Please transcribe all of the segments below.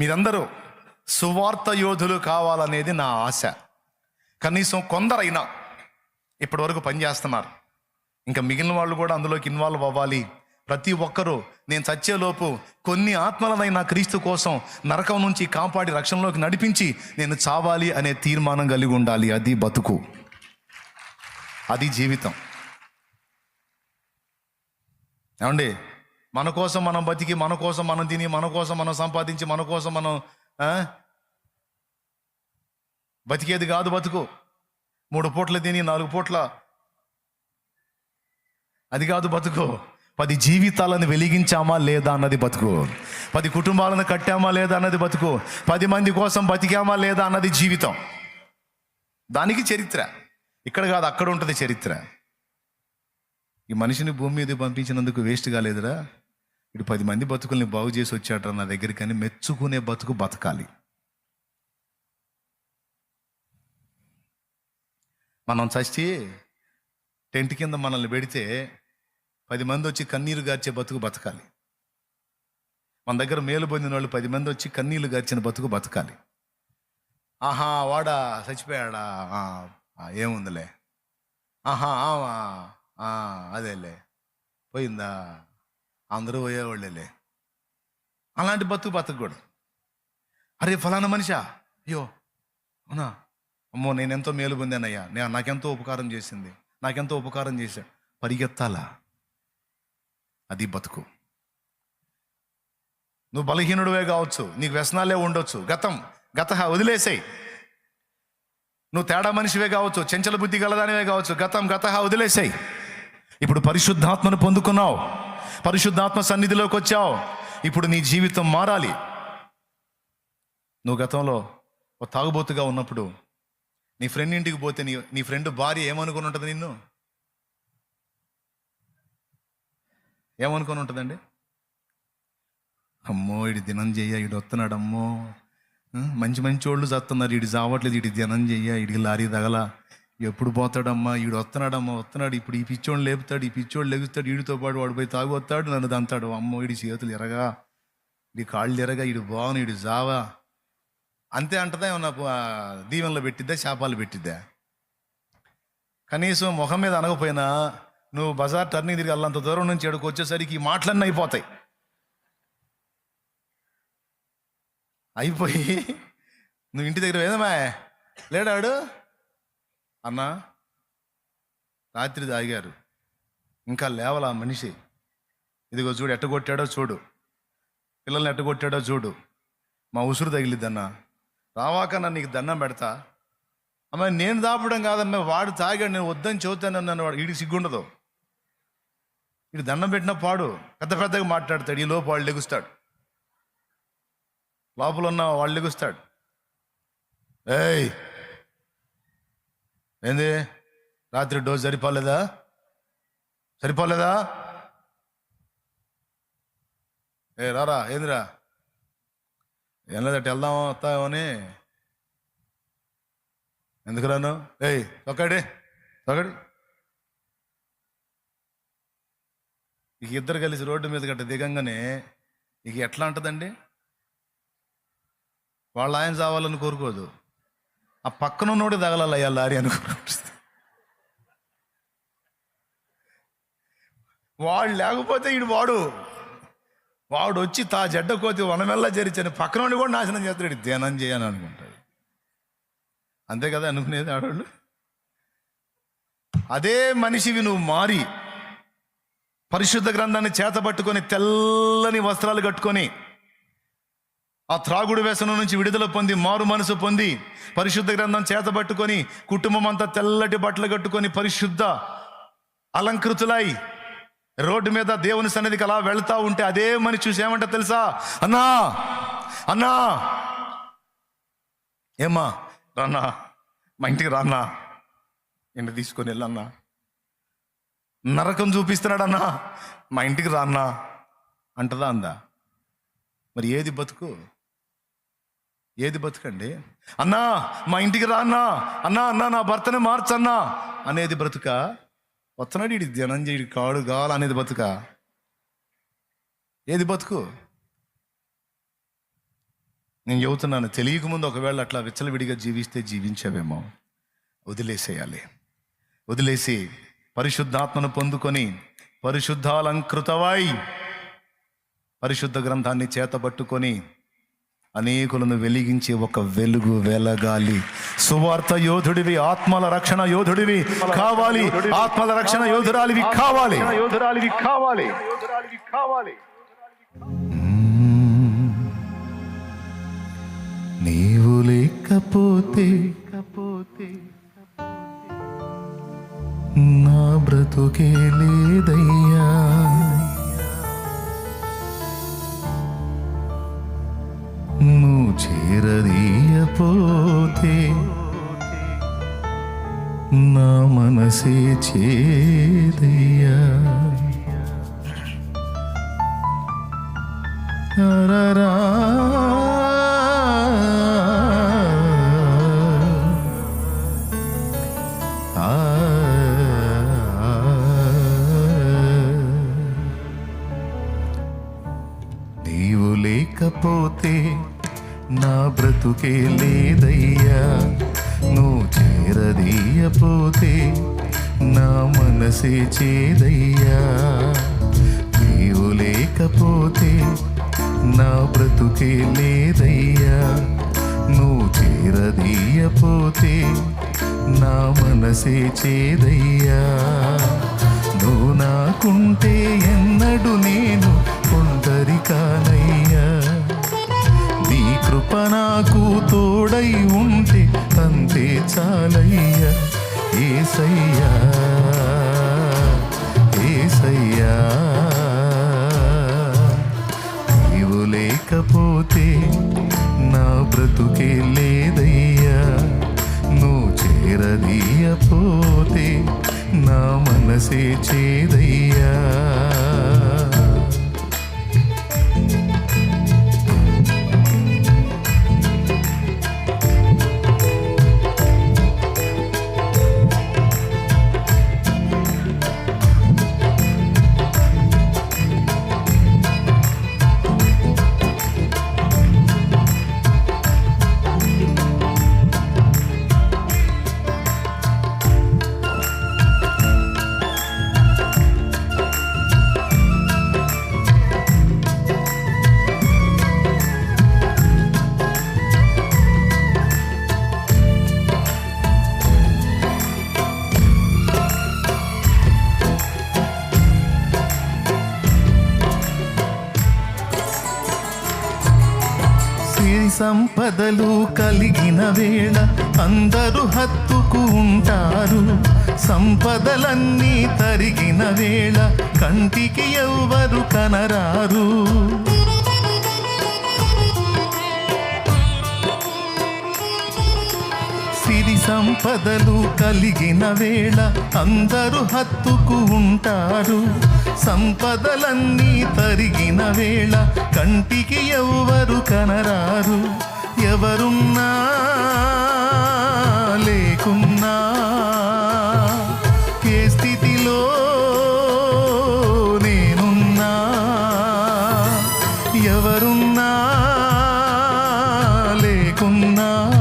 మీరందరూ సువార్త యోధులు కావాలనేది నా ఆశ. కనీసం కొందరైనా ఇప్పటి వరకు పనిచేస్తున్నారు. ఇంకా మిగిలిన వాళ్ళు కూడా అందులోకి ఇన్వాల్వ్ అవ్వాలి. ప్రతి ఒక్కరూ నేను చచ్చేలోపు కొన్ని ఆత్మలనైనా క్రీస్తు కోసం నరకం నుంచి కాపాడి రక్షణలోకి నడిపించి నేను చావాలి అనే తీర్మానం కలిగి ఉండాలి. అది బతుకు. అది జీవితం. ఏమండి? మన కోసం మనం బతికి మన కోసం మనం తిని మన కోసం మనం సంపాదించి మన కోసం మనం బతికేది కాదు బతుకు. మూడు పూట్ల తిని నాలుగు పూట్ల. అది కాదు బతుకు. పది జీవితాలను వెలిగించామా లేదా అన్నది బతుకు. పది కుటుంబాలను కట్టామా లేదా అన్నది బతుకు. పది మంది కోసం బతికామా లేదా అన్నది జీవితం. దానికి చరిత్ర. ఇక్కడ కాదు అక్కడ ఉంటుంది చరిత్ర. ఈ మనిషిని భూమి మీద పంపించినందుకు వేస్ట్ కాలేదురా ఇటు పది మంది బతుకుల్ని బాగు చేసి వచ్చాడు నా దగ్గరికి కానీ మెచ్చుకునే బతుకు బతకాలి. మనం చచ్చి టెంట్ కింద మనల్ని పెడితే పది మంది వచ్చి కన్నీరు గార్చే బతుకు బతకాలి. మన దగ్గర మేలు పొందిన వాళ్ళు పది మంది వచ్చి కన్నీళ్ళు గార్చిన బతుకు బతకాలి. ఆహా వాడా చచ్చిపోయాడా? ఏముందిలే? ఆహా ఆవా, ఆ, అదేలే. పోయిందా? అందరూ పోయేవాళ్ళేలే. అలాంటి బతుకు బతకూడదు అరే ఫలానా మనిషా? అయ్యో అవునా? అమ్మో నేను ఎంతో మేలు పొందానయ్యా. నేను నాకెంతో ఉపకారం చేసింది. నాకెంతో ఉపకారం చేశా పరిగెత్తాలా? అది బతుకు. నువ్వు బలహీనుడివే కావచ్చు. నీకు వ్యసనాలే ఉండొచ్చు. గతం గత వదిలేసాయి. నువ్వు తేడా మనిషివే కావచ్చు. చెంచల బుద్ధి గలదానివే కావచ్చు. గతం గత వదిలేసేయి. ఇప్పుడు పరిశుద్ధాత్మను పొందుకున్నావు. పరిశుద్ధాత్మ సన్నిధిలోకి వచ్చావు. ఇప్పుడు నీ జీవితం మారాలి. నువ్వు గతంలో ఒక తాగుబోతుగా ఉన్నప్పుడు నీ ఫ్రెండ్ ఇంటికి పోతే నీ నీ ఫ్రెండ్ భార్య ఏమనుకుని ఉంటుంది నిన్ను? ఏమనుకొని ఉంటుందండి? అమ్మో ఇడి దినం చెయ్య ఇడు వస్తున్నాడమ్మో మంచి మంచి వాళ్ళు చస్తున్నారు ఇటు చావట్లేదు ఇటు దినం చెయ్య ఇడికి లారీ తగల. ఎప్పుడు పోతాడమ్మా? ఈడు వస్తున్నాడమ్మా? వస్తున్నాడు. ఇప్పుడు ఈ పిచ్చోడు లేపుతాడు ఈ పిచ్చోడు లెగుస్తాడు ఈడితో పాటు వాడు పోయి తాగు వస్తాడు నన్ను దంతాడు. అమ్మో వీడి చేతులు ఎరగా. వీడి కాళ్ళు ఎరగా వీడు బాగును వీడు జావా. అంతే అంటదా ఏమన్నా ఆ, దీవెనలో పెట్టిద్దా శాపాలు పెట్టిద్దా? కనీసం ముఖం మీద అనకపోయినా నువ్వు బజార్ టర్నింగ్ తిరిగి అల్లంత దూరం నుంచి ఎక్కడికి వచ్చేసరికి ఈ మాటలన్నీ అయిపోతాయి. అయిపోయి నువ్వు ఇంటి దగ్గర ఏదమ్మా లేడాడు అన్నా రాత్రి తాగారు. ఇంకా లేవలా ఆ మనిషి? ఇదిగో చూడు ఎట్టగొట్టాడో చూడు. పిల్లల్ని ఎట్టగొట్టాడో చూడు. మా ఉసురు తగిలిద్దన్నా. రావాక నన్ను నీకు దండం పెడతా. అమ్మ నేను దాపడం కాదమ్మా వాడు తాగాడు నేను వద్దని చెబుతాను నన్ను వాడు వీడికి సిగ్గుండదు. వీడు దండం పెట్టిన పాడు పెద్ద పెద్దగా మాట్లాడతాడు ఈ లోపు వాళ్ళు లెగుస్తాడు. లోపల ఉన్న వాళ్ళు లెగుస్తాడు. ఏయ్! ఏంది? రాత్రి డోస్ సరిపోలేదా? సరిపోలేదా? ఏ రారా ఏందిరా? ఏం లేదట వెళ్దాం వస్తామని ఎందుకు రాను? ఏయ్ ఒక్కడి ఒకడి ఇక ఇద్దరు కలిసి రోడ్డు మీద గట్ట దిగంగానే ఇక ఎట్లా ఉంటుందండి వాళ్ళ ఆయన చావాలని కోరుకోదు. ఆ పక్కన ఉన్నోడు తగలాలయ్యా లారీ అనుకుంటుంది వాడు లేకపోతే ఈడు వాడు వాడు వచ్చి తా జడ్డ కోతి వనమెల్లా జరిచని పక్కన కూడా నాశనం చేస్తాడు. ఈడు ధ్యానం చేయని అనుకుంటాడు. అంతే కదా అనుకునేది ఆడవాళ్ళు అదే మనిషివి నువ్వు మారి పరిశుద్ధ గ్రంథాన్ని చేతబట్టుకొని తెల్లని వస్త్రాలు కట్టుకొని ఆ త్రాగుడు వ్యసనం నుంచి విడుదల పొంది మారు మనసు పొంది పరిశుద్ధ గ్రంథం చేతబట్టుకొని కుటుంబం అంతా తెల్లటి బట్టలు కట్టుకొని పరిశుద్ధ అలంకృతులై రోడ్డు మీద దేవుని సన్నిధికి అలా వెళ్తా ఉంటే అదే మనిషి చూసి ఏమంటా తెలుసా? అన్నా! అన్నా! ఏమ్మా? రాన్నా! మా ఇంటికి రాన్నా! ఎండ తీసుకొని వెళ్ళన్నా! నరకం చూపిస్తున్నాడన్నా! మా ఇంటికి రాన్నా! అంటదా అందా? మరి ఏది బతుకు? ఏది బ్రతకండి అన్నా మా ఇంటికి రా అన్నా. అన్నా అన్నా నా భర్తని మార్చన్నా అనేది బ్రతుక? వస్తున్నాడు ఇడి ధనంజయుడి కాడు కావాలి అనేది బతుక? ఏది బతుకు? నేను చెబుతున్నాను తెలియకముందు ఒకవేళ అట్లా విచ్చలవిడిగా జీవిస్తే జీవించావేమో. వదిలేసేయాలి. వదిలేసి పరిశుద్ధాత్మను పొందుకొని పరిశుద్ధాలంకృతవై పరిశుద్ధ గ్రంథాన్ని చేతబట్టుకొని అనేకులను వెలిగించే ఒక వెలుగు వెలగాలి. సువార్త యోధుడివి ఆత్మల రక్షణ యోధుడివి కావాలి. ఆత్మల రక్షణ యోధురాలివి కావాలి. యోధురాలివి కావాలి కావాలి నీవు లేకపోతే నా బ్రతుకే లేదయ్యా. మనసే చేదయ్యా ఆ. నీవు లేకపోతే నా బ్రతుకే మనసే చేదయ్యా. నీవు లేకపోతే నా బ్రతుకే లేదయ్యా. నువ్వు చేరదీయపోతే నా మనసే చేదయ్యా. నువ్వు నాకుంటే ఎన్నడు నేను కొందరికానయ్యా నీ కృప నాకు తోడై ఉంటే అంతే చాలయ్యా. ఏసయ్యా. లేకపోతే నా బ్రతుకే లేదయ్యా. నువ్వు చేరదీయపోతే నా మనసే చేదయ్యా. సంపదలు కలిగిన వేళ అందరూ హత్తుకు ఉంటారు. సంపదలన్నీ తరిగిన వేళ కంటికి ఎవ్వరు కనరారు. సంపదలు కలిగిన వేళ అందరూ హత్తుకు ఉంటారు. సంపదలన్నీ తరిగిన వేళ కంటికి ఎవ్వరు కనరారు. ఎవరున్నా లేకున్నా ఏ స్థితిలో నేనున్నా? ఎవరున్నా లేకున్నా?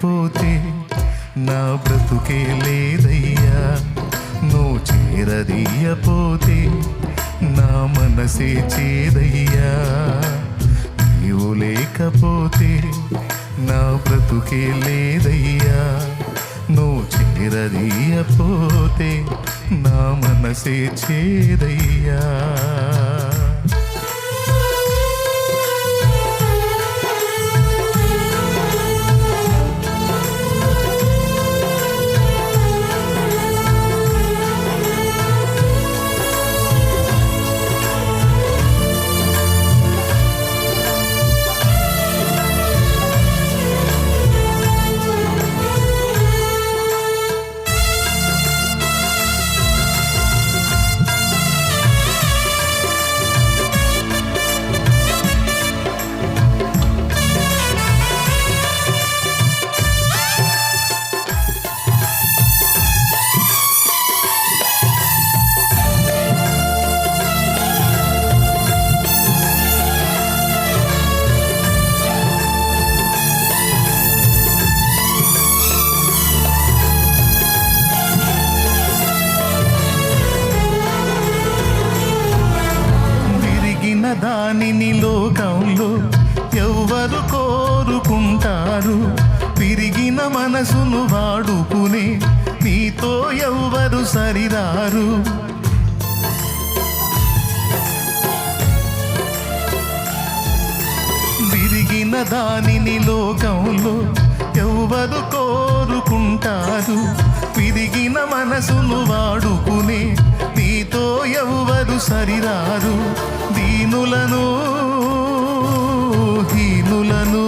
లేకపోతే నా బ్రతుకే లేదయ్యా. నువ్వు చేరదీయపోతే నా మనసే చేదయ్యా. నీవు లేకపోతే నా బ్రతుకే లేదయ్యా. నువ్వు చేరదీయపోతే నా మనసే చేదయ్యా. లోకంలో ఎవ్వరు కోరుకుంటారు. తిరిగిన మనసును వాడుకునే నీతో ఎవ్వరు సరిరారు. విరిగిన దానిని లోకంలో ఎవ్వరు కోరుకుంటారు. విరిగిన మనసును వాడుకునే నీతో ఎవ్వరు సరిరారు. దీనులను బలహీనులను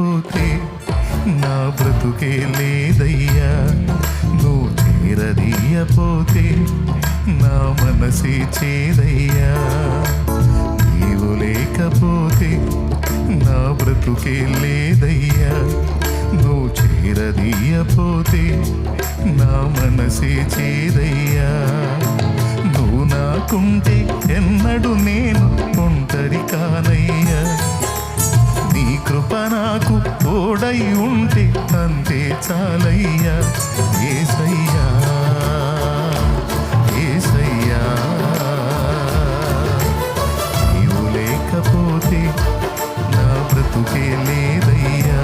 లేకపోతే నా బ్రతుకే లేదయ్యా. నువ్వు చేరదీయపోతే నా మనసే చేదయ్యా. నీవు లేకపోతే నా బ్రతుకే లేదయ్యా. నువ్వు చేరదీయపోతే నా మనసే చేదయ్యా. నువ్వు నాకుంటే ఎన్నడు నేను ఒంటరి కానయ్యా. తోడై ఉంటే అంతే చాలయ్యా ఏసయ్యా ఏసయ్యా. నీవు లేకపోతే నా బ్రతుకే లేదయ్యా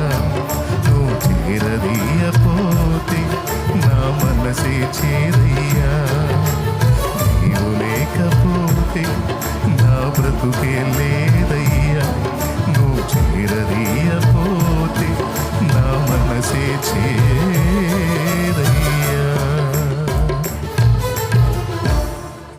నువ్వు చేరదీయపోతే నా మనసే చేరయ్యా. నీవు లేకపోతే నా బ్రతుకే